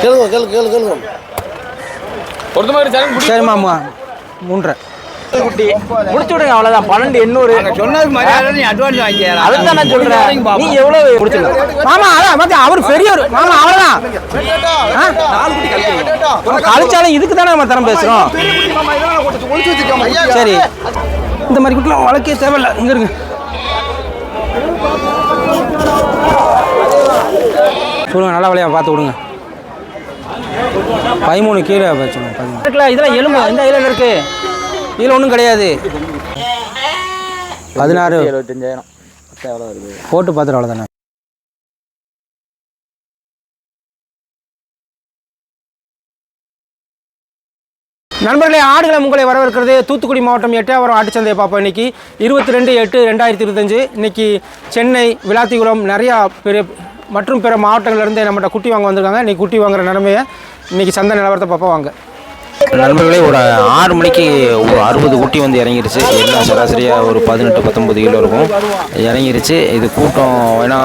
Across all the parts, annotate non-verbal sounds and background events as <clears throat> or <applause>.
கேளுங்க கேளு கேளு கேளுங்க. பொறுத்த மாதிரி சேனல் சரி மாமா மூன்றரை. குட்டி. முடிச்சு விடுங்க அவ்வளோதான் பன்னெண்டு எண்ணூறு. அட்வான்ஸ் வாங்கிக்கிறேன் அதுதான் நான் சொல்றேன். நீ எவ்வளவு முடிச்சிருக்க மாமா அதான் மத்த அவர் பெரியவர். மாமா அவ்வளவுதான்? கழிச்சாலும் இதுக்கு தானே நம்ம தரம் பேசுறோம். சரி. இந்த மாதிரி குட்டிலாம் வளர்க்கே தேவையில்ல. இங்க இருங்க. சொல்லுங்க நல்ல வழியா பார்த்து விடுங்க. பதிமூணு பதிமூணு. இருக்குல்ல இதெல்லாம் எலும்பு இந்த இதில் இருக்கு? இதில் ஒன்றும் கிடையாது. பதினாறு. எழுபத்தஞ்சாயிரம் போட்டு பார்த்துட்டு அவ்வளோதானே நண்பர்களே ஆடுகளை உங்களை வரவேற்கிறது தூத்துக்குடி மாவட்டம் எட்டாவரம் ஆட்டுச்சந்தையை பார்ப்போம் இன்னைக்கு. இருபத்தி ரெண்டு எட்டு ரெண்டாயிரத்தி இருபத்தஞ்சு. இன்னைக்கு சென்னை விளாத்திகுளம் நிறையா பெரிய மற்றும் பிற மாவட்டங்கள்லேருந்து நம்மகிட்ட குட்டி வாங்க வந்திருக்காங்க. இன்னைக்கு குட்டி வாங்குற நிலமையை இன்னைக்கு சந்தை நிலவரத்தை பார்ப்போம் வாங்க. நண்பர்களே ஒரு ஆறு மணிக்கு ஒரு அறுபது குட்டி வந்து இறங்கிருச்சு. எல்லாம் சராசரியாக ஒரு பதினெட்டு பத்தொம்பது கிலோ இருக்கும். இறங்கிருச்சு. இது கூட்டம் ஏன்னா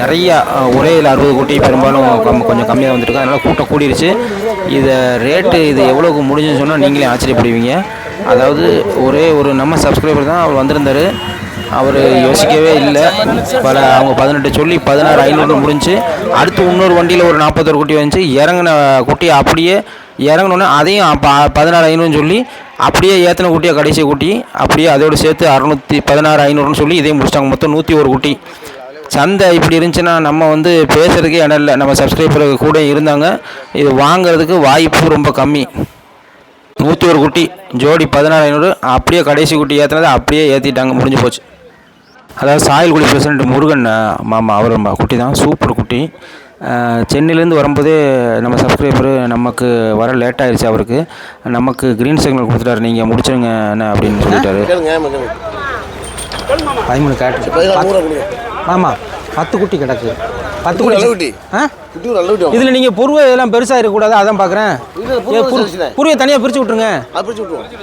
நிறையா ஒரே இதில் அறுபது குட்டி பெரும்பாலும் கம் கொஞ்சம் கம்மியாக வந்துருக்கு. அதனால் கூட்டம் கூடிருச்சு. இதை ரேட்டு இது எவ்வளோக்கு முடிஞ்சுன்னு சொன்னால் நீங்களே ஆச்சரியப்படுவீங்க. அதாவது ஒரே ஒரு நம்ம சப்ஸ்கிரைபர் தான் அவர் வந்திருந்தார். அவர் யோசிக்கவே இல்லை. பல அவங்க பதினெட்டு சொல்லி பதினாறு ஐநூறு முடிஞ்சு அடுத்து இன்னொரு வண்டியில் ஒரு நாற்பத்தொரு குட்டி வந்துச்சு. இறங்கின குட்டி அப்படியே இறங்கினோன்னே அதையும் அப்போ பதினாறு ஐநூறுன்னு சொல்லி அப்படியே ஏற்றின குட்டியை கடைசி குட்டி அப்படியே அதோடு சேர்த்து அறநூற்றி பதினாறு ஐநூறுன்னு சொல்லி இதையும் முடிச்சிட்டாங்க. மொத்தம் நூற்றி ஒரு குட்டி. சந்தை இப்படி இருந்துச்சுன்னா நம்ம வந்து பேசுகிறதுக்கே இடம் இல்லை. நம்ம சப்ஸ்கிரைபர் கூட இருந்தாங்க. இது வாங்குறதுக்கு வாய்ப்பு ரொம்ப கம்மி. நூற்றி ஒரு குட்டி ஜோடி பதினாறு ஐநூறு அப்படியே கடைசி குட்டி ஏற்றினதை அப்படியே ஏற்றிட்டாங்க முடிஞ்சு போச்சு. அதாவது சாயல்குடி பிரசிடென்ட் முருகன் மாமா அவர் குட்டி தான் சூப்பர் குட்டி. சென்னையிலேருந்து வரும்போதே நம்ம சப்ஸ்கிரைபர் நமக்கு வர லேட் ஆயிடுச்சு அவருக்கு. நமக்கு க்ரீன் சிக்னல் கொடுத்துட்டாரு நீங்கள் முடிச்சிருங்க அண்ணா அப்படின்னு சொல்லிட்டாரு. பதிமூணு கேட்டு ஆமாம் பத்து குட்டி கிடக்கு. பத்து குட்டி ஆ? இதில் நீங்கள் பொருவை இதெல்லாம் பெருசாக இருக்கக்கூடாது அதான் பார்க்குறேன் இது புருவ தனியாக பிரித்து விட்ருங்க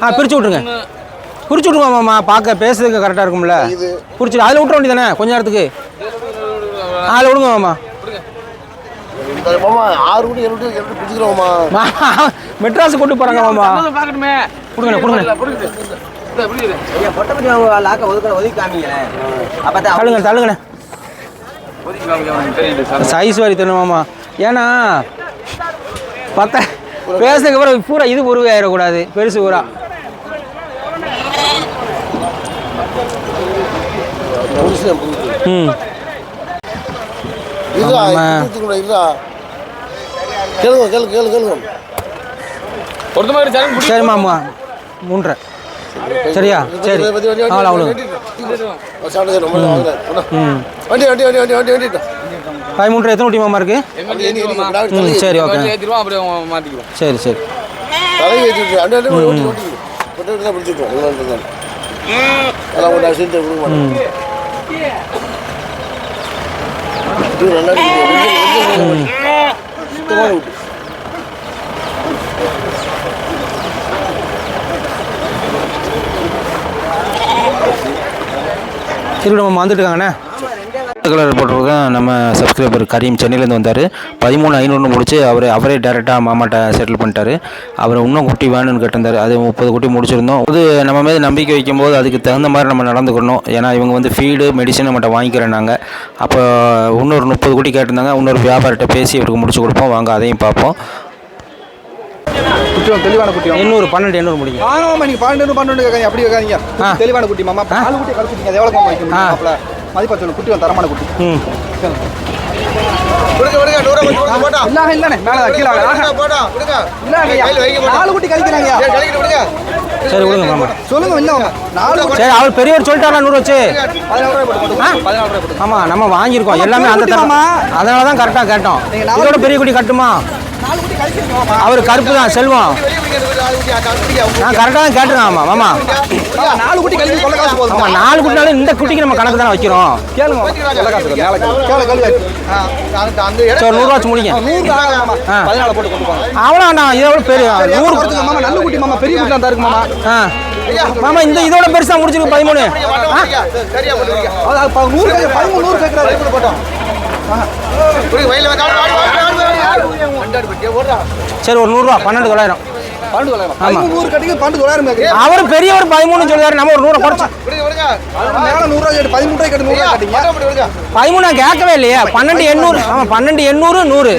ஆ பிரித்து விட்ருங்க பிரித்து விட்ருங்க மாமா? பார்க்க பேசுறதுக்கு கரெக்டாக இருக்கும்ல. இது. பிடிச்சி அதில் விட்ற வேண்டியதானே கொஞ்ச நேரத்துக்கு. அதில் விடுங்க மாமா? ஆறு ஏழு மெட்ராஸ் கொண்டு போகிறாங்க மாமா. பார்க்கணுமே. கொடுங்க கொடுங்க. லாக்க ஒதுக்க ஒதுக்கி காமிங்களேன் அப்போ தான் தள்ளுங்க தள்ளுங்கண்ணே. சைஸ் வாரி தரணும் மாமா. ஏன்னா பத்த பேசுறதுக்கு அப்புறம் பூரா இது உருவே ஆயிடக்கூடாது. பெருசு பூரா. புதுசு புதுசு ம் இதுடா ஆமா. இதுடா இதுடா கேளுங்க கேளு கேளு கேளுங்க பொறுத்த மாதிரி சேனல் சரி மாமா மூன்றரை சரியா சரி அவ்வளோ அவ்வளோ சாப்பிட்டு ரொம்ப வாங்குறேன். போடா. ம் வண்டி வண்டி வண்டி வண்டி வண்டி வண்டி பதிமூன்றரை எத்தனை குட்டி மாமா இருக்கு சரி ஓகே சரி சரி தலையை சுத்தமான விட்டு திருவிட மாமா வந்துட்டுருக்காங்கண்ணே இருக்காங்கண்ணே கலர் போட்டிருக்கேன் நம்ம சப்ஸ்கிரைபர் கரீம் சென்னையிலேருந்து வந்தார். பதிமூணு ஐநூறுன்னு முடிச்சு அவர் அவரே டேரெக்டாக மாமாட்ட செட்டில் பண்ணிட்டாரு. அவர் இன்னும் குட்டி வேணும்னு கேட்டிருந்தாரு. அது முப்பது குட்டி முடிச்சிருந்தோம். அது நம்ம மீது நம்பிக்கை வைக்கும்போது அதுக்கு தகுந்த மாதிரி நம்ம நடந்துக்கணும். ஏன்னா இவங்க வந்து ஃபீடு மெடிசன் நம்மகிட்ட வாங்கிக்கிறேன் நாங்கள் அப்போ இன்னொரு முப்பது குட்டி கேட்டிருந்தாங்க. இன்னொரு வியாபாரிட்ட பேசி இவருக்கு முடிச்சு கொடுப்போம். வாங்க அதையும் பார்ப்போம். குட்டி தெளிவான குட்டி எண்ணூறு பன்னெண்டு எண்ணூறு முடியும் வாங்க நீங்க பன்னெண்டு பன்னெண்டு கேட்காங்க அப்படி கேட்காதீங்க. தெளிவான குட்டி மாமா. குட்டி எவ்வளோ ஆ. முடியும் மதிப்பா சொல்லு குட்டி வந்து தரமான குட்டி. இல்லாம இல்லண்ணே மேலே கீழே நாலு குட்டி கழிக்கிறாங்க. சரி விடுங்க மாமா. சொல்லுங்க இல்ல நாலு குட்டி சரி அவர் பெரியவர் சொல்லிட்டாரா நூறு வச்சு? ஆமாம் நம்ம வாங்கியிருக்கோம். ஆமா, எல்லாமே அந்த பெரிய தரம் அதனால தான் கரெக்டாக கேட்டோம். இதோட பெரிய குட்டி கட்டுமா? அவர் கருப்பு தான் செல்வம். நான் கரெக்டாக தான் கேட்டுருக்கேன் ஆமாம் மாமா நாலு குட்டி கழிச்சு கொள்ள காசு போதும் ஆமாம் நாலு குட்டினாலும் இந்த குட்டிக்கு நம்ம கணக்கு தானே வைக்கிறோம். கேளுங்க சரி நூறுரூவா வச்சு முடிங்க. அவ்வளோ நான் இதோட பெரிய சரி, நூறு மாமா. நல்ல குட்டி மாமா. பெரிய குட்டி தான் இருக்கு மாமா. ஆ. மாமா இந்த இதோட பெருசாக முடிச்சிருக்கு பதிமூணு. நூறு பதிமூணு நூறு கேட்கறாரு போட்டோம் சரி ஒரு நூறுரூவா பன்னெண்டு தொள்ளாயிரம் ஆமா. அவர் பெரியவர் பதிமூணு சொல்லுவாரு நம்ம ஒரு நூறு குறைச்சு. பதிமூணு நான் கேட்கவே இல்லையே. பன்னெண்டு எண்ணூறு. ஆமாம் பன்னெண்டு எண்ணூறு நூறு.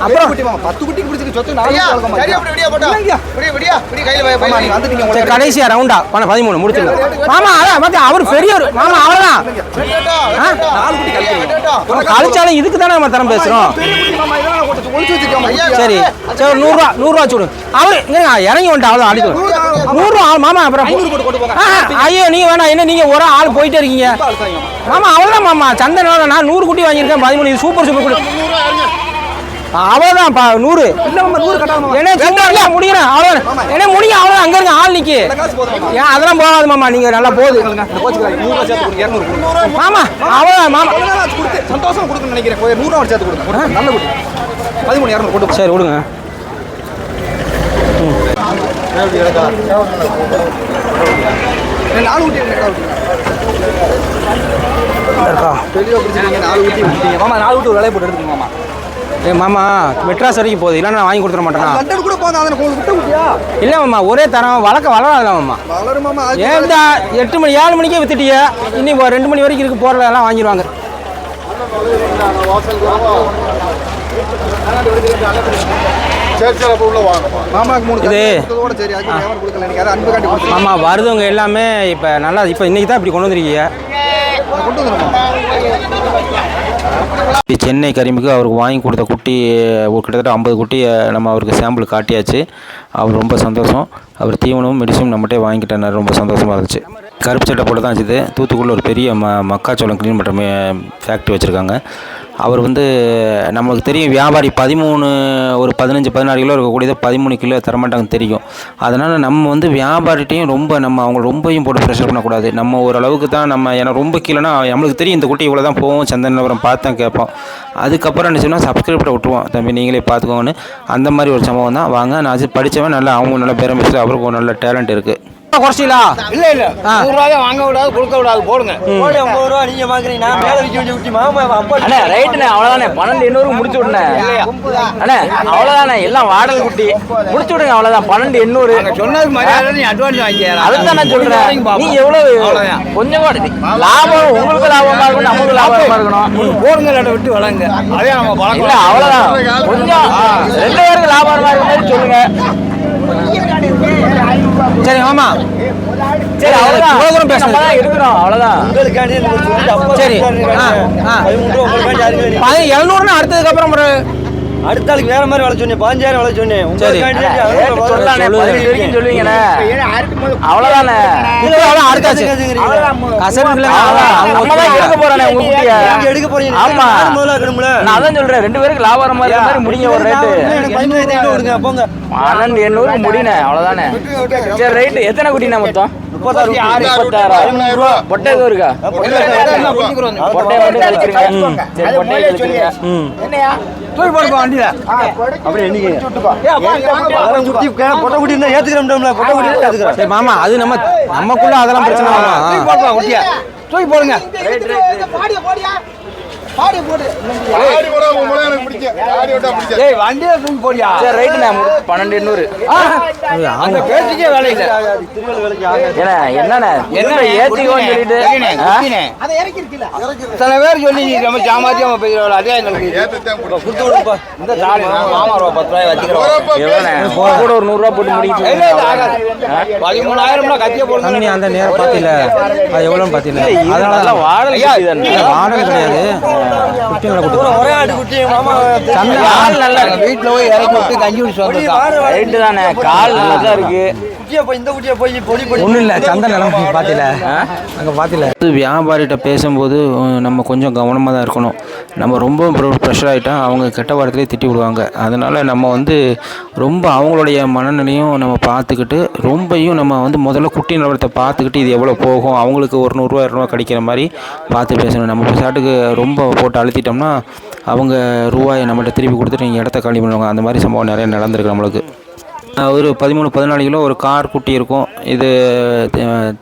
அப்புறம்? குட்டி பிடிச்சிருக்கு. கடைசியா ரவுண்டா பண்ண பதிமூணு முடிச்சிடலாம் மாமா அதான் அவர் பெரியவர் குட்டி கழிக்கிறீங்க கழிச்சாலும் இதுக்கு தானே நம்ம தரம் வச்சிருக்கோம் சரி. சரி நூறுரூவா நூறுரூவா சுடு அவர் இங்க இறங்கி வந்துட்டு அவ்வளோ அடிக்கும் நூறுரூவா மாமா அப்புறம் ஐயோ நீங்க வேணாம் என்ன நீங்க ஒரு ஆள் போயிட்டே இருக்கீங்க மாமா அவ்வளோதான் மாமா சந்தன நான் நூறு குட்டி வாங்கியிருக்கேன் பதிமூணு சூப்பர் சூப்பர் குட்டி அவ்வளோதான் பா நூறு என்ன முடியணும் அவ்வளோ என்ன முடியும் அவ்வளோ அங்க இருக்க ஆள் போதும் ஏன் அதெல்லாம் போகாது மாமா நீங்க நல்லா போகுது மாமா அவ்வளோதான் மாமா சந்தோஷம் கொடுக்கணும்னு நினைக்கிறேன் நூறுரூவா சேர்த்து கொடுங்க. சரி விடுங்க ரெண்டு நாலு குட்டி ரெண்டு குட்டி இருக்கா தெளிவாக பிடிச்சிருக்கீங்க நாலு குட்டி விட்டீங்க மாமா நாலு குட்டி ஒரு வேலையை போட்டு எடுத்துக்கோங்க மாமா ஏ மாமா மெட்ராஸ் வரைக்கும் போகுது. இல்லைன்னா நான் வாங்கி கொடுத்துட மாட்டேனா? லண்டன் கூட போங்க அதை உங்களுக்கு விட்ட குட்டியா இல்லை மாமா ஒரே தரம். வளர்க்க வளராதுல மாமா. வளரும் மாமா ஏன்டா எட்டு மணி ஏழு மணிக்கே வித்துட்டிய? இன்னி ஒரு ரெண்டு மணி வரைக்கும் இருக்கு போகிறத எல்லாம் வாங்கிடுவாங்க. சரி இது- கொடுத்ததோட சரி அதுக்கு வியாபாரம் கொடுக்கல எனக்கு அதை அன்பு காட்டி கொடுத்து மாமா வருதவங்க எல்லாமே இப்போ நல்லா இப்போ இன்னைக்கு தான் இப்படி கொண்டு வந்திருக்கீங்க. சென்னை கரிமுக்கு அவருக்கு வாங்கி கொடுத்த குட்டி ஒரு கிட்டத்தட்ட ஐம்பது குட்டியை நம்ம அவருக்கு சாம்பிள் காட்டியாச்சு. அவர் ரொம்ப சந்தோஷம். அவர் தீவனமும் மெடிசனும் நம்மகிட்டே வாங்கிட்டார் ரொம்ப சந்தோஷமாக இருந்துச்சு. கருப்பு சட்டை போட்டு தான் வச்சுது. தூத்துக்குடியில் ஒரு பெரிய ம மக்காச்சோளம் க்ளீன் பண்ணுற ஃபேக்ட்ரி வச்சுருக்காங்க. அவர் வந்து நமக்கு தெரியும் வியாபாரி பதிமூணு ஒரு பதினஞ்சு பதினாறு கிலோ இருக்கக்கூடியதை பதிமூணு கிலோ தரமாட்டாங்க தெரியும். அதனால் நம்ம வந்து வியாபாரிட்டையும் ரொம்ப நம்ம அவங்க ரொம்பையும் போட்டு ப்ரெஷர் பண்ணக்கூடாது. நம்ம ஓரளவுக்கு தான் நம்ம ஏன்னா ரொம்ப கீழேனா நம்மளுக்கு தெரியும் இந்த குட்டி இவ்வளோ தான் போவோம் சந்தன நிலவரம் பார்த்து தான் கேட்போம். அதுக்கப்புறம் என்ன சொன்னால் சப்ஸ்கிரைப்ட விட்டுருவோம். தம்பி நீங்களே பார்த்துக்கோங்கன்னு. அந்த மாதிரி ஒரு சம்பவம் தான். வாங்க நான் அது படித்தவன் நல்லா அவங்க நல்ல பேரம் பேசுகிற அவருக்கு ஒரு நல்ல டேலண்ட் இருக்குது குறைச்சிங்களா இல்ல இல்ல. நூறு ரூபாய் வாங்க விடாது கொடுக்க விடாது போடுங்க. கோழி ஐம்பது ரூபா நீங்க வாங்குறீங்க நான் மேல விற்க வேண்டிய குட்டி மாமா அப்பா அண்ணே ரைட்டுண்ணே அவ்வளோதானே பன்னெண்டு எண்ணூறு முடிச்சு விடுண்ணே. அண்ணே அவ்வளோதானே எல்லாம் வாடகை குட்டி. முடிச்சு விடுங்க அவ்வளோதான் பன்னெண்டு எண்ணூறு. சொன்னது மரியாதை நீ அட்வான்ஸ் வாங்கிக்கிறா. அதுதான் நான் சொல்றேன். நீ எவ்வளவு? கொஞ்சம் கூட லாபம் உங்களுக்கு லாபமா இருக்கணும் நமக்கு லாபமா இருக்கணும். போடுங்க இல்லாட்ட விட்டு வளங்க அதே நம்ம இல்ல பழக்கம் அவ்வளவுதான் கொஞ்சம். ரெண்டு பேருக்கு லாபமா இருக்க மாதிரி சொல்லுங்க. சரி மாமா சரி அவ்வளவுதான் இவ்வளவு தூரம் தான் இருக்கிறோம் அவ்வளவுதான் சரி ஆ ஆ பதிமூணு ரூபா உங்களுக்காண்டி அதுக்கு பதி எழுநூறுனா அடுத்ததுக்கு அப்புறம் ஒரு அடுத்த ஆளுக்கு வேற மாதிரி வேலை சொன்னேன் பதினஞ்சாயிரம் வேலை சொன்னேன். வரைக்கும் சொல்லுவீங்கண்ணே அவ்வளவுதானே? அடுத்தாச்சு எடுக்க போறானே உங்க குட்டிய எடுக்க போறீங்க. ஆமா. முதல்ல இருக்கணும்ல நான் அதான் சொல்றேன். ரெண்டு பேருக்கு லாபம் மாதிரி மாதிரி முடிங்க ஒரு ரேட்டு பன்னெண்டு எண்ணூறு முடினே அவ்வளவுதானே. சரி ரைட்டு எத்தனை குட்டிண்ணே மொத்தம்? முப்பத்தாறு முப்பத்தாயிரம் பொட்டை எதுவும் இருக்கா? பொட்டை மட்டும் கழிச்சிருங்க சரி பொட்டையை கழிச்சிருங்க தூக்கி போடுப்பா வண்டியில. அப்படி என்னைக்கு அதெல்லாம் குட்டி பொட்டை குட்டி இருந்தா ஏத்துக்கிறோம்ல பொட்டை குட்டி இருந்தா ஏத்துக்கிறேன் சரி மாமா அது நம்ம நமக்குள்ள அதெல்லாம் பிரச்சனை தூக்கி போடுப்பா குட்டியா. தூக்கி போடுங்க. ஆடி போட. உங்களை எனக்கு பிடிக்கும் ஆடி விட்டா பிடிக்கும் ஏய் வண்டியில தூக்கி போடியா? சரி ரைட்டுண்ணே பன்னெண்டு எண்ணூறு. அந்த பேச்சுக்கே வேலை இல்ல. என்னண்ணே என்ன ஏத்திக்கோன்னு சொல்லிட்டு? சில பேர் சொல்லி நீ ரொம்ப ஜாமாத்தியமா பேசுறவள்? அதே எங்களுக்கு. கொடுத்து விடுப்பா. இந்த தாலி மாமா ரூபா பத்து ரூபாய் வச்சுக்கிறோம் கூட ஒரு நூறுரூவா போட்டு முடிக்கிட்டு இல்ல இல்ல ஆகாது? கத்திய தம்பி நீ போடுங்க அந்த நேரம் பார்த்தில அது எவ்வளோன்னு பார்த்தில அதனால அதனால வாடகை வாடகை கிடையாது. ஒரே ஆடு குட்டி மாமா கால் நல்லா வீட்டுல போய் இறக்கி விட்டு கஞ்சி குடிச்சு ரைட்டு தானே? கால் நல்லா தான் இருக்கு. குட்டியை போய் இந்த குட்டியை போய் பொடி பொடி ஒன்றும் இல்லை சந்தை நிலம் பார்த்தில அங்கே பார்த்தில அது வியாபாரிகிட்ட பேசும்போது நம்ம கொஞ்சம் கவனமாக தான் இருக்கணும். நம்ம ரொம்ப ப்ரெஷர் ஆகிட்டா அவங்க கெட்ட வாரத்திலே திட்டி விடுவாங்க. அதனால் நம்ம வந்து ரொம்ப அவங்களுடைய மனநிலையும் நம்ம பார்த்துக்கிட்டு ரொம்பையும் நம்ம வந்து முதல்ல குட்டி நிலவரத்தை பார்த்துக்கிட்டு இது எவ்வளோ போகும் அவங்களுக்கு ஒரு நூறுரூவா இரநூறுவா கிடைக்கிற மாதிரி பார்த்து பேசணும். நம்ம சாட்டுக்கு ரொம்ப போட்டு அழுத்திட்டோம்னா அவங்க ரூபாயை நம்மள்ட்ட திருப்பி கொடுத்துட்டு நீங்கள் இடத்த காலி பண்ணுவாங்க. அந்த மாதிரி சம்பவம் நிறைய நடந்திருக்கு நம்மளுக்கு. ஒரு பதிமூணு பதினாலு கிலோ ஒரு கார் குட்டி இருக்கும். இது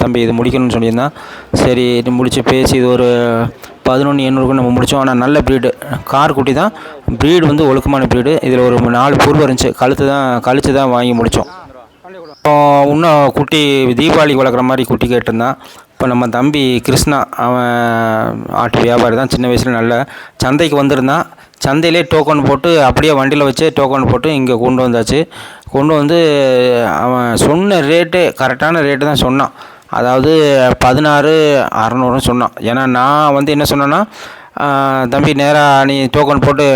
தம்பி இது முடிக்கணும்னு சொல்லியிருந்தான். சரி இது முடித்து பேசி இது ஒரு பதினொன்று எண்ணூறுக்கு நம்ம முடித்தோம் ஆனால் நல்ல ப்ரீடு கார் குட்டி தான். ப்ரீடு வந்து ஒழுக்கமான ப்ரீடு இதில் ஒரு நாலு பூர்வம் இருந்துச்சு. கழுத்து தான் கழிச்சு தான் வாங்கி முடித்தோம் இப்போ இன்னும் குட்டி தீபாவளிக்கு வளர்க்குற மாதிரி குட்டி கேட்டிருந்தான். இப்போ நம்ம தம்பி கிருஷ்ணா அவன் ஆட்டு வியாபாரி தான். சின்ன வயசில் நல்ல சந்தைக்கு வந்திருந்தான். சந்தையிலே டோக்கன் போட்டு அப்படியே வண்டியில் வச்சு டோக்கன் போட்டு இங்கே கொண்டு வந்தாச்சு. கொண்டு வந்து அவன் சொன்ன ரேட்டு கரெக்டான ரேட்டு தான் சொன்னான். அதாவது பதினாறு அறநூறுன்னு சொன்னான். ஏன்னா நான் வந்து என்ன சொன்னேன்னா தம்பி நேராக நீ டோக்கன் போட்டு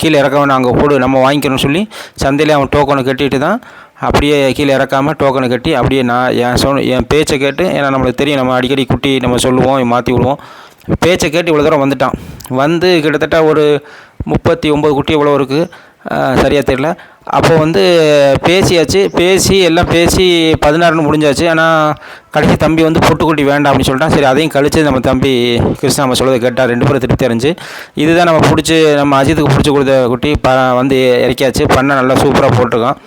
கீழே இறக்க அங்கே போடு நம்ம வாங்கிக்கிறோம்னு சொல்லி சந்தையிலே அவன் டோக்கனை கட்டிட்டு தான் அப்படியே கீழே இறக்காமல் டோக்கனை கட்டி அப்படியே நான் என் சொன்ன என் பேச்சை கேட்டு ஏன்னா நம்மளுக்கு தெரியும் நம்ம அடிக்கடி குட்டி நம்ம சொல்லுவோம் மாற்றி விடுவோம். பேச்சை கேட்டு இவ்வளோ தூரம் வந்துட்டான். வந்து கிட்டத்தட்ட ஒரு முப்பத்தி ஒம்பது குட்டி இவ்வளோ இருக்குது சரியாக தெரியல. அப்போ வந்து பேசியாச்சு. பேசி எல்லாம் பேசி பதினாறுன்னு முடிஞ்சாச்சு. ஆனால் கடைசி தம்பி வந்து பொட்டுக்குட்டி வேண்டாம் அப்படின்னு சொல்லிட்டான். சரி அதையும் கழித்து நம்ம தம்பி கிருஷ்ணா நம்ம சொல்கிறத கேட்டால் ரெண்டு பேரும் திருப்தி அடைஞ்சு இதுதான் நம்ம பிடிச்சி நம்ம அஜித்துக்கு பிடிச்சி கொடுத்த குட்டி ப வந்து இறக்கியாச்சு. பண்ணை நல்லா சூப்பராக போட்டிருக்கான்.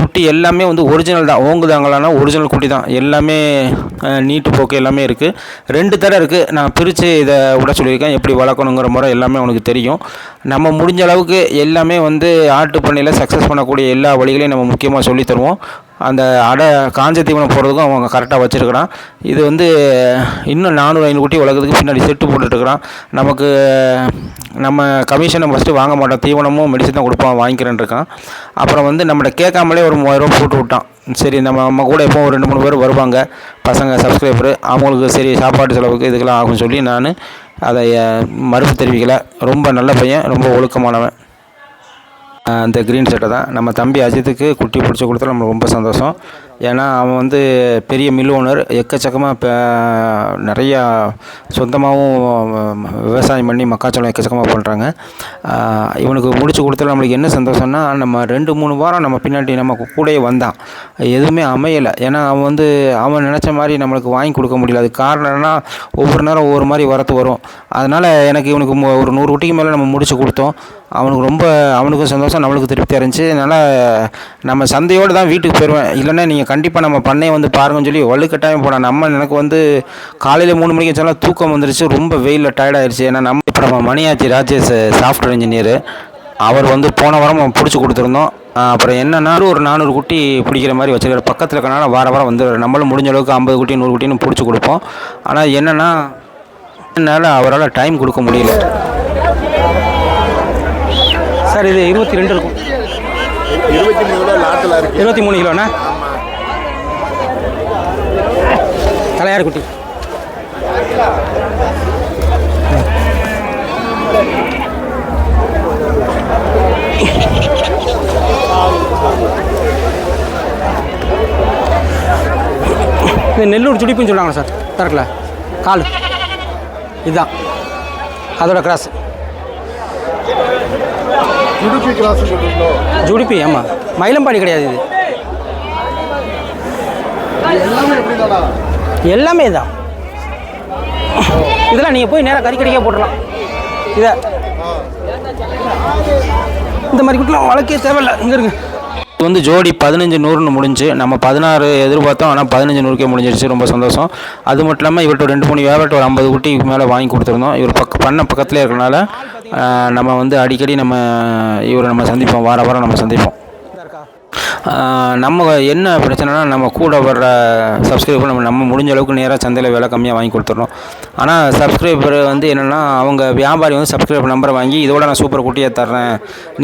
குட்டி எல்லாமே வந்து ஒரிஜினல் தான். ஓங்குதாங்களானா ஒரிஜினல் குட்டி தான். எல்லாமே நீட்டு போக்கு எல்லாமே இருக்குது ரெண்டு தடவை இருக்குது நான் பிரித்து இதை விட சொல்லியிருக்கேன். எப்படி வளர்க்கணுங்கிற முறை எல்லாமே உனக்கு தெரியும். நம்ம முடிஞ்ச அளவுக்கு எல்லாமே வந்து ஆட்டு பண்ணையில் சக்ஸஸ் பண்ணக்கூடிய எல்லா வழிகளையும் நம்ம முக்கியமாக சொல்லித் தருவோம். அந்த அடை காஞ்ச தீவனம் போடுறதுக்கும் அவங்க கரெக்டாக வச்சுருக்கிறான். இது வந்து இன்னும் நானூறு ஐநூறு குட்டி வளர்க்குறதுக்கு பின்னாடி செட்டு போட்டுட்ருக்குறான். நமக்கு நம்ம கமிஷனை ஃபஸ்ட்டு வாங்க மாட்டோம். தீவனமும் மெடிசன் தான் கொடுப்பான் வாங்கிக்கிறேன்னு இருக்கான் அப்புறம் வந்து நம்மகிட்ட கேட்காமலே ஒரு மூவாயிரரூவா போட்டு விட்டான். சரி நம்ம நம்ம கூட எப்போ ஒரு ரெண்டு மூணு பேர் வருவாங்க. பசங்க சப்ஸ்கிரைபரு அவங்களுக்கு சரி சாப்பாட்டு செலவுக்கு இதுக்கெல்லாம் ஆகும்னு சொல்லி நான் அதை மறுப்பு தெரிவிக்கலை. ரொம்ப நல்ல பையன் ரொம்ப ஒழுக்கமானவன். அந்த க்ரீன் சட்டை தான். நம்ம தம்பி அஜித்துக்கு குட்டி பிடிச்சி கொடுத்தா நம்ம ரொம்ப சந்தோஷம். ஏன்னா அவன் வந்து பெரிய மில் ஓனர் எக்கச்சக்கமாக இப்போ நிறையா சொந்தமாகவும் விவசாயம் பண்ணி மக்காச்சோளம் எக்கச்சக்கமாக பண்ணுறாங்க இவனுக்கு முடிச்சு கொடுத்தா நம்மளுக்கு என்ன சந்தோஷம்னா நம்ம ரெண்டு மூணு வாரம் நம்ம பின்னாடி நம்ம கூடயே வந்தான். எதுவுமே அமையலை. ஏன்னா அவன் வந்து அவன் நினச்ச மாதிரி நம்மளுக்கு வாங்கி கொடுக்க முடியல. அது காரணம் என்னன்னா ஒவ்வொரு நேரம் ஒவ்வொரு மாதிரி வரத்து வரும். அதனால் எனக்கு இவனுக்கு மு- ஒரு நூறு குட்டிக்கு மேலே நம்ம முடிச்சு கொடுத்தோம். அவனுக்கு ரொம்ப அவனுக்கும் சந்தோஷம் நம்மளுக்கு திருப்தியாக இருந்துச்சு அதனால் நம்ம சந்தையோடு தான் வீட்டுக்கு போயிடுவேன் இல்லைன்னா நீங்கள் கண்டிப்பாக நம்ம பண்ணையை வந்து பாருங்கன்னு சொல்லி வலுக்கட்டாயம் போனேன் நம்ம எனக்கு வந்து காலையில் மூணு மணிக்கு வச்சாலும் தூக்கம் வந்துருச்சு. ரொம்ப வெயிலில் டயர்டாயிருச்சு ஏன்னா நம்ம இப்போ நம்ம மணியாச்சி ராஜேஷ் சாஃப்ட்வேர் இன்ஜினியர் அவர் வந்து போன வாரம் பிடிச்சி கொடுத்துருந்தோம். அப்புறம் என்னன்னா ஒரு நானூறு குட்டி பிடிக்கிற மாதிரி வச்சிருக்காரு. பக்கத்தில் இருக்கனால வார வாரம் வந்து நம்மளும் முடிஞ்ச அளவுக்கு ஐம்பது குட்டி நூறு குட்டின்னு பிடிச்சி கொடுப்போம். ஆனால் என்னென்னா என்னால் அவரால் டைம் கொடுக்க முடியல. சார் இது இருபத்தி ரெண்டு இருக்கும். இருபத்தி மூணு கிலோண்ணா தலையார் குட்டி நெல்லூர் சுடிப்புன்னு சொல்லுவாங்க சார் தரக்கில். கால். இதுதான். அதோட கிராஸ். கிளாஸ் சொல்லிருந்தோம் ஜுடிப்பி ஆமாம் மயிலம்பாடி கிடையாது இது. எல்லாமே தான் இதெல்லாம் நீங்கள் போய் நேராக கறிக்கடிக்கே போட்டுடலாம். இதை. இந்த மாதிரி குட்டிலாம் வளர்க்கே தேவையில்ல. இங்கே இருக்கு. இது வந்து ஜோடி பதினஞ்சு நூறுன்னு முடிஞ்சு. நம்ம பதினாறு எதிர்பார்த்தோம் ஆனால் பதினஞ்சு நூறுக்கே முடிஞ்சிருச்சு. ரொம்ப சந்தோஷம். அது மட்டும் இல்லாமல் இவர்கிட்ட ரெண்டு மூணு வியாபாரத்தை ஒரு ஐம்பது குட்டிக்கு மேலே வாங்கி கொடுத்துருந்தோம். இவர் பக்க பண்ண பக்கத்துலேயே இருக்கறனால நம்ம வந்து அடிக்கடி நம்ம இவரை நம்ம சந்திப்போம். வார வாரம் நம்ம சந்திப்போம். நம்ம என்ன பிரச்சனைனா நம்ம கூட வர்ற சப்ஸ்கிரைபர் நம்ம நம்ம முடிஞ்ச அளவுக்கு நேராக சந்தையில் விலை கம்மியாக வாங்கி கொடுத்துட்றோம் ஆனால் சப்ஸ்கிரைபர் வந்து என்னென்னா அவங்க வியாபாரி வந்து சப்ஸ்கிரைபர் நம்பரை வாங்கி இதோட நான் சூப்பர் குட்டியாக தர்றேன்.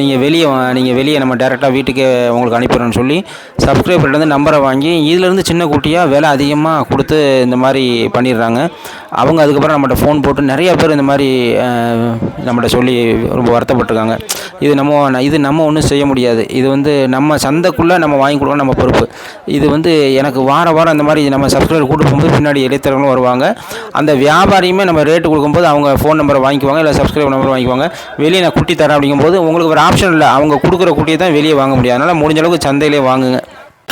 நீங்கள் வெளியே நீங்கள் வெளியே நம்ம டேரெக்டாக வீட்டுக்கே உங்களுக்கு அனுப்பிடுறோன்னு சொல்லி சப்ஸ்கிரைபர்லேருந்து நம்பரை வாங்கி இதுலேருந்து சின்ன குட்டியாக விலை அதிகமாக கொடுத்து இந்த மாதிரி பண்ணிடுறாங்க. அவங்க அதுக்கப்புறம் நம்மகிட்ட ஃபோன் போட்டு நிறைய பேர் இந்த மாதிரி நம்மகிட்ட சொல்லி ரொம்ப வருத்தப்பட்டிருக்காங்க. இது நம்ம இது நம்ம ஒன்றும் செய்ய முடியாது. இது வந்து நம்ம சந்தைக்குள்ளே நம்ம வாங்கி கொடுக்கணும் நம்ம பொறுப்பு. இது வந்து எனக்கு வார வாரம் அந்த மாதிரி நம்ம சப்ஸ்கிரைபர் கூட்டு போகும்போது பின்னாடி இடைத்தரங்களும் வருவாங்க. அந்த வியாபாரியுமே நம்ம ரேட்டு கொடுக்கும்போது அவங்க ஃபோன் நம்பரை வாங்கிக்குவாங்க இல்லை சப்ஸ்கிரைபர் நம்பர் வாங்கிக்குவாங்க. வெளியே நான் குட்டி தரேன் அப்படிங்கும்போது உங்களுக்கு ஒரு ஆப்ஷன் இல்லை. அவங்க கொடுக்குற குட்டியை தான் வெளியே வாங்க முடியாது அதனால் முடிஞ்ச அளவுக்கு சந்தையிலே வாங்குங்க.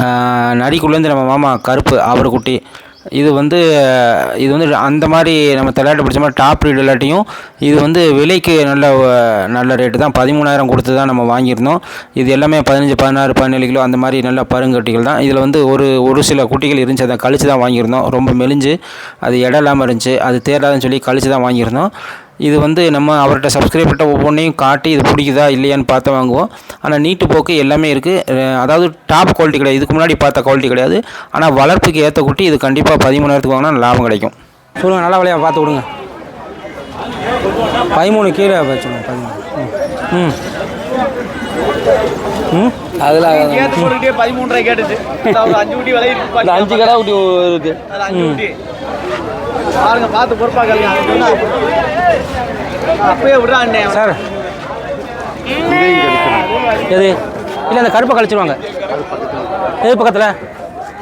ஆஹ் நரிக்குள்ளேருந்து நம்ம மாமா கருப்பு அவர் குட்டி. இது வந்து இது வந்து அந்த மாதிரி நம்ம தலையாட்டு பிடிச்ச மாதிரி டாப் ரீட் இல்லாட்டியும் இது வந்து விலைக்கு நல்ல நல்ல ரேட்டு தான். பதிமூணாயிரம் கொடுத்து தான் நம்ம வாங்கியிருந்தோம். இது எல்லாமே பதினஞ்சு பதினாறு பதினேழு கிலோ அந்த மாதிரி நல்ல பருங்கட்டிகள் தான். இதில் வந்து ஒரு ஒரு சில குட்டிகள் இருந்துச்சு. அதை கழிச்சு தான் வாங்கியிருந்தோம். ரொம்ப மெலிஞ்சு அது இடம் இல்லாமல் இருந்துச்சு. அது தேடாதுன்னு சொல்லி கழிச்சு தான் வாங்கியிருந்தோம். இது வந்து நம்ம அவர்கிட்ட சப்ஸ்கிரைப் பண்ணிட்ட ஒவ்வொன்றையும் காட்டி இது பிடிக்குதா இல்லையான்னு பார்த்து வாங்குவோம். ஆனால் நீட்டு போக்கு எல்லாமே இருக்குது அதாவது டாப் குவாலிட்டி கிடையாது. இதுக்கு முன்னாடி பார்த்த குவாலிட்டி கிடையாது. ஆனால் வளர்ப்புக்கு ஏற்ற குட்டி இது கண்டிப்பாக பதிமூணாயிரத்துக்கு வாங்கினா லாபம் கிடைக்கும். சொல்லுங்கள் நல்ல விலையாக பார்த்து விடுங்க பதிமூணு கீழே வச்சுருங்க பதிமூணு. ம். பதிமூன்றரை கேட்டுச்சு. அஞ்சு குட்டி விலை இருக்கு இந்த அஞ்சு கடை குட்டி பாருங்க பார்த்து பொறுப்பா கேளுங்க அது சொன்னா அப்பயே விடுறான் சார். எது? இல்லை இந்த கருப்பை கழிச்சிருவாங்க. எது பக்கத்தில்?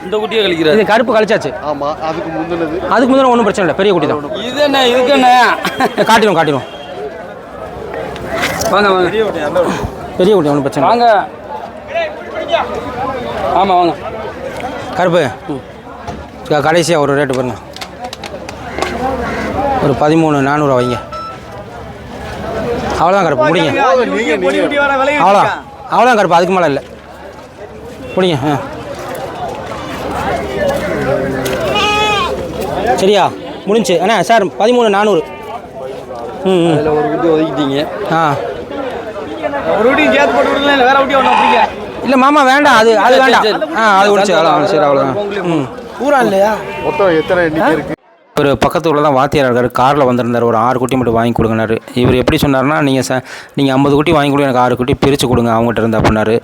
இந்த குட்டியை கழிக்கிறாரு. இது கருப்பு கழிச்சாச்சு. ஆமா அதுக்கு முந்தினது. அதுக்கு முந்தின ஒன்றும் பிரச்சனை இல்லை. பெரிய குட்டி தான். இது என்ன இதுக்கு என்ன? காட்டிடும் காட்டிடும் வாங்க வாங்க. பெரிய குட்டி ஒன்றும் பிரச்சனை வாங்க. ஆமா வாங்க. கருப்பு. கடைசியாக ஒரு ரேட்டு பாருங்க. ஒரு பதிமூணு நானூறுவா வைங்க. அவ்வளோதான் கருப்பு முடிங்க. அவ்வளோ அவ்வளோதான் கருப்பு அதுக்கு மேலே இல்லை. முடிங்க ஆ. சரியா? முடிஞ்சு. அண்ணா சார் பதிமூணு நானூறு. ம் ஒரு குட்டி ஒதுக்கிட்டீங்க. ஆ. ஒரு குட்டி சேர்த்து போட்டு இல்லை வேற குட்டி ஒன்று அப்படிங்க இல்லை மாமா வேண்டாம். அது அது வேண்டாம். ஆ அது முடிச்சு அவ்வளோ சரி அவ்வளோதான் ம். பூரா இல்லையா? மொத்தம் எத்தனை எண்ணிக்கை இருக்கு? ஒரு பக்கத்து ஊரில் தான் வாத்தியார் இருக்கார். காரில் வந்திருந்தார். ஒரு ஆறு குட்டி மட்டும் வாங்கி கொடுங்கனாரு இவர் எப்படி சொன்னார்னா நீங்கள் ச நீங்கள் ஐம்பது குட்டி வாங்கி கொடுங்க எனக்கு ஆறு குட்டி பிரித்து கொடுங்க அவங்ககிட்ட இருந்து அப்படின்னாரு.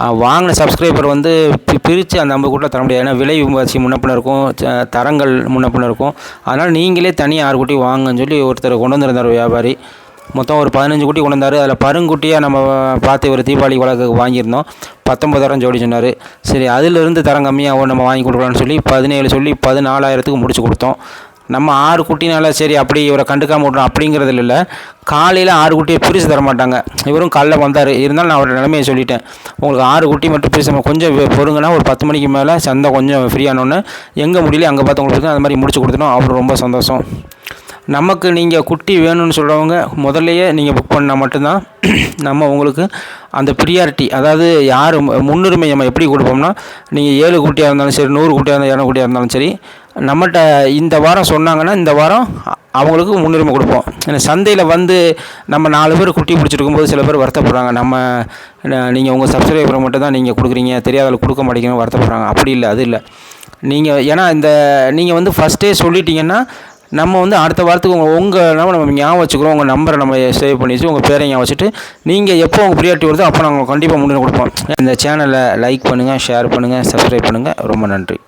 வாங்கின சப்ஸ்கிரைபர் வந்து பி பிரித்து அந்த ஐம்பது குட்டியில் தர முடியாது. ஏன்னா விலை வச்சு முன்னப்பின இருக்கும். ச- தரங்கள் முன்னப்பின இருக்கும். அதனால் நீங்களே தனியாக ஆறு குட்டி வாங்கன்னு சொல்லி ஒருத்தர் கொண்டு வந்திருந்தார் வியாபாரி. மொத்தம் ஒரு பதினஞ்சு குட்டி கொண்டு வந்தார். அதில் பருங்குட்டியாக நம்ம பார்த்து ஒரு தீபாவளி வழக்கு வாங்கியிருந்தோம். பத்தொம்பதாயிரம் ஜோடி சொன்னார். சரி அதிலிருந்து தரம் கம்மியாக நம்ம வாங்கி கொடுக்கலான்னு சொல்லி பதினேழு சொல்லி பதினாலாயிரத்துக்கு முடிச்சு கொடுத்தோம். நம்ம ஆறு குட்டினால சரி அப்படி இவரை கண்டுக்காம விட்றோம் அப்படிங்கிறது இல்லை. காலையில் ஆறு குட்டியை பிரித்து தர மாட்டாங்க. இவரும் காலைல வந்தார். இருந்தாலும் நான் அவரோட நிலைமையை சொல்லிட்டேன். உங்களுக்கு ஆறு குட்டி மட்டும் பிரிச்சு நம்ம கொஞ்சம் பொறுங்கன்னா ஒரு பத்து மணிக்கு மேலே சந்தை கொஞ்சம் ஃப்ரீயானோன்னு எங்கே முடியல அங்கே பார்த்து உங்களுக்கு அந்த மாதிரி முடிச்சு கொடுத்துட்டோம். அவர் ரொம்ப சந்தோஷம். நமக்கு நீங்கள் குட்டி வேணும்னு சொல்கிறவங்க முதல்லையே நீங்கள் புக் பண்ணால் மட்டும்தான் <clears throat> நம்ம உங்களுக்கு அந்த ப்ரியாரிட்டி அதாவது யார் முன்னுரிமை நம்ம எப்படி கொடுப்போம்னா நீங்கள் ஏழு குட்டியாக இருந்தாலும் சரி நூறு குட்டியாக இருந்தாலும் இரநூறு குட்டியாக இருந்தாலும் சரி நம்மகிட்ட இந்த வாரம் சொன்னாங்கன்னா இந்த வாரம் அவங்களுக்கு முன்னுரிமை கொடுப்போம். ஏன்னா சந்தையில் வந்து நம்ம நாலு பேர் குட்டி பிடிச்சிருக்கும்போது சில பேர் வருத்தப்படுறாங்க. நம்ம நீங்கள் உங்கள் சப்ஸ்கிரைபரை மட்டும் தான் நீங்கள் கொடுக்குறீங்க. தெரியாதவங்களுக்கு கொடுக்க மாட்டேங்கிறோம் வருத்தப்படுறாங்க. அப்படி இல்லை அது இல்லை. நீங்கள் ஏன்னா இந்த நீங்கள் வந்து ஃபஸ்ட்டே சொல்லிட்டீங்கன்னா நம்ம வந்து அடுத்த வாரத்துக்கு உங்கள் உங்கள் நம்ம நம்ம ஞாபகம் வச்சுக்கிறோம். உங்கள் நம்பரை நம்ம சேவ் பண்ணி வச்சு உங்கள் பேரை ஞாபகம் வச்சுட்டு நீங்கள் எப்போ உங்கள் ப்ரியாரிட்டி வருதோ அப்போ நாங்கள் கண்டிப்பாக முன்னுரிமை கொடுப்போம். இந்த சேனலை லைக் பண்ணுங்கள் ஷேர் பண்ணுங்கள் சப்ஸ்கிரைப் பண்ணுங்கள் ரொம்ப நன்றி.